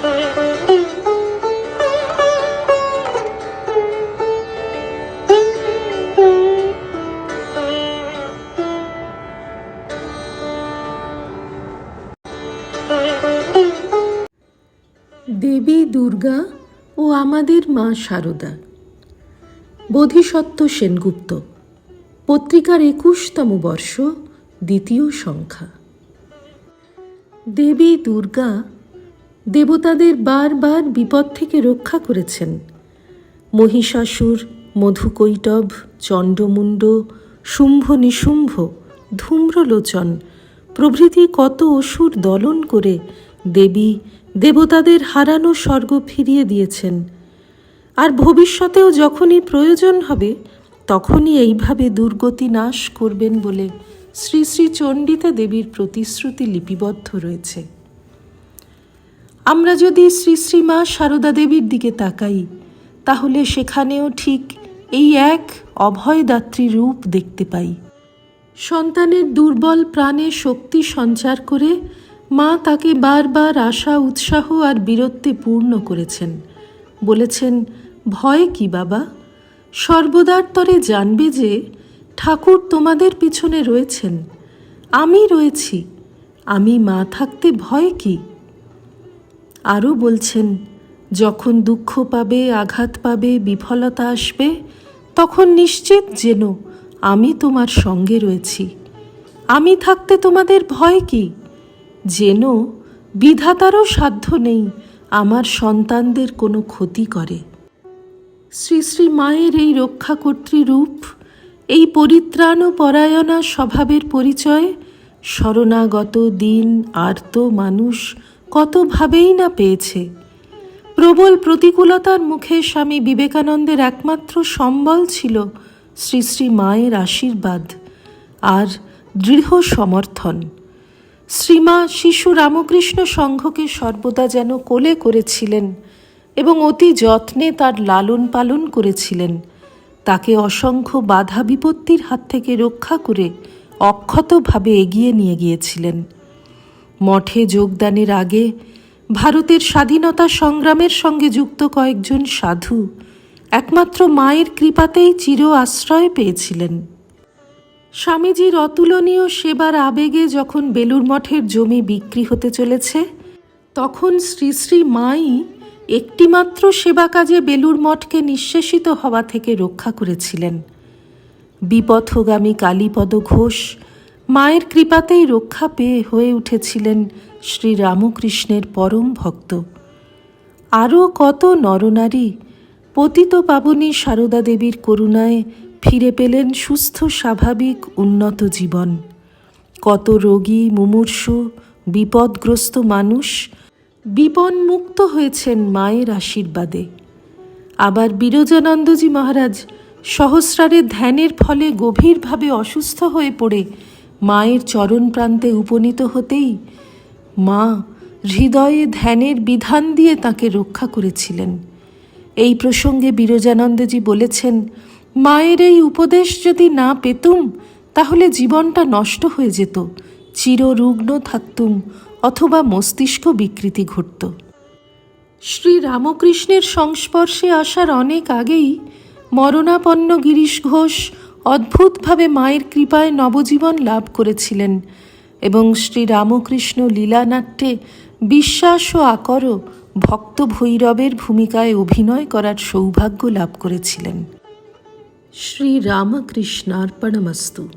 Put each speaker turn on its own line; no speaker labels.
দেবী দুর্গা ও আমাদের মা শারদা বোধিসত্ত্ব সেনগুপ্ত। পত্রিকার একুশতম বর্ষ, দ্বিতীয় সংখ্যা। দেবী দুর্গা দেবতাদের বারবার বিপদ থেকে রক্ষা করেছেন। মহিষাসুর মধুকৈটভ চণ্ডমুণ্ড, শুম্ভ নিশুম্ভ, ধূম্রলোচন প্রভৃতি কত অসুর দলন করে দেবী দেবতাদের হারানো স্বর্গ ফিরিয়ে দিয়েছেন। আর ভবিষ্যতেও যখনই প্রয়োজন হবে, তখনই এইভাবে দুর্গতি নাশ করবেন বলে শ্রী শ্রী চণ্ডিতা দেবীর প্রতিশ্রুতি লিপিবদ্ধ রয়েছে। আমরা যদি শ্রী শ্রী মা সারদা দেবীর দিকে তাকাই, তাহলে সেখানেও ঠিক এই এক অভয়দাত্রী রূপ দেখতে পাই। সন্তানের দুর্বল প্রাণে শক্তি সঞ্চার করে মা তাকে বারবার আশা, উৎসাহ আর বীরত্বে পূর্ণ করেছেন। বলেছেন, ভয় কি বাবা? সর্বদার তরে জানবে যে ঠাকুর তোমাদের পিছনে রয়েছেন। আমি রয়েছি। আমি মা থাকতে ভয় কি? আরও বলছেন, যখন দুঃখ পাবে, আঘাত পাবে, বিফলতা আসবে, তখন নিশ্চিত যেন আমি তোমার সঙ্গে রয়েছি। আমি থাকতে তোমাদের ভয় কি? যেন বিধাতারও সাধ্য নেই আমার সন্তানদের কোনো ক্ষতি করে। শ্রী শ্রী মায়ের এই রক্ষাকর্ত্রী রূপ এই পরিত্রাণ ও পরায়ণা স্বভাবের পরিচয়, শরণাগত, দিন, আর্ত মানুষ কতভাবেই না পেয়েছে। প্রবল প্রতিকূলতার মুখে স্বামী বিবেকানন্দের একমাত্র সম্বল ছিল শ্রী শ্রী মায়ের আশীর্বাদ আর দৃঢ় সমর্থন। শ্রীমা শিশু রামকৃষ্ণ সংঘকে সর্বদা যেন কোলে করেছিলেন এবং অতি যত্নে তার লালন পালন করেছিলেন। তাকে অসংখ্য বাধা বিপত্তির হাত থেকে রক্ষা করে অক্ষতভাবে এগিয়ে নিয়ে গিয়েছিলেন। মঠে যোগদানের আগে ভারতের স্বাধীনতা সংগ্রামের সঙ্গে যুক্ত কয়েকজন সাধু একমাত্র মায়ের কৃপাতেই চির আশ্রয় পেয়েছিলেন। স্বামীজির অতুলনীয় সেবার আবেগে যখন বেলুর মঠের জমি বিক্রি হতে চলেছে, তখন শ্রী শ্রী মাই একটিমাত্র সেবা কাজে বেলুর মঠকে নিঃশেষিত হওয়া থেকে রক্ষা করেছিলেন। বিপথগামী কালীপদ ঘোষ মায়ের কৃপাতেই রক্ষা পেয়ে হয়ে উঠেছিলেন শ্রী রামকৃষ্ণের পরম ভক্ত। আরও কত নরনারী পতিত পাবনী সারদা দেবীর করুণায় ফিরে পেলেন সুস্থ, স্বাভাবিক, উন্নত জীবন। কত রোগী, মুমূর্ষু, বিপদগ্রস্ত মানুষ বিপন্মুক্ত হয়েছেন মায়ের আশীর্বাদে। আবার বিরজানন্দজি মহারাজ সহস্রারে ধ্যানের ফলে গভীরভাবে অসুস্থ হয়ে পড়ে মায়ের চরণ প্রান্তে উপনীত হতেই মা হৃদয়ে ধ্যানের বিধান দিয়ে তাকে রক্ষা করেছিলেন। এই প্রসঙ্গে বিরজানন্দজি বলেছেন, মায়ের এই উপদেশ যদি না পেতুম, তাহলে জীবনটা নষ্ট হয়ে যেত। চিররুগ্ন থাকতুম অথবা মস্তিষ্ক বিকৃতি ঘটত। শ্রী রামকৃষ্ণের সংস্পর্শে আসার অনেক আগেই মরণাপন্ন গিরিশ ঘোষ অদ্ভুতভাবে মায়ের কৃপায় নবজীবন লাভ করেছিলেন এবং শ্রী রামকৃষ্ণ লীলানাট্যে বিশ্বাস ও আকর ভক্ত ভৈরবের ভূমিকায় অভিনয় করার সৌভাগ্য লাভ করেছিলেন। শ্রী রামকৃষ্ণার্পণমস্তু